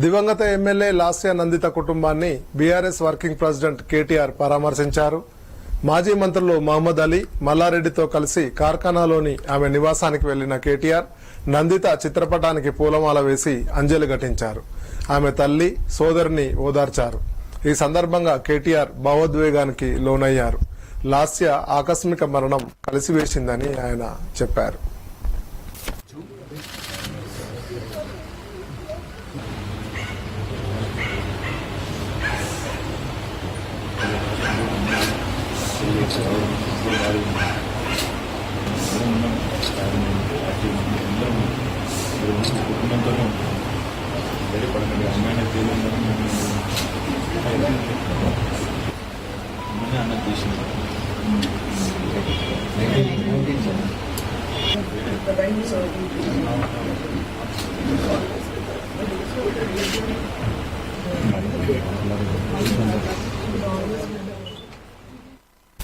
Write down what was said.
దివంగత ఎమ్మెల్యే లాస్య నందిత కుటుంబాన్ని BRS working president KTR పరామర్శించారు. మాజీ మంత్రులు మహమ్మద్ అలీ మల్లారెడ్డితో కలిసి కార్ఖానాలోని ఆమె నివాసానికి వెళ్ళిన కేటీఆర్ నందిత చిత్రపటానికి పూలమాల వేసి అంజలి ఘటించారు. ఆమె తల్లి సోదరిని ఓదార్చారు. ఈ సందర్భంగా కేటీఆర్ భావోద్వేగానికి లోనయ్యారు. లాస్య ఆకస్మిక మరణం కలిసివేసిందని ఆయన చెప్పారు. కుటుంబంతోనే ఉంటాం వేరే పడకండి అమ్మాయిని తేలిందని అమ్మని అన్న తీసింది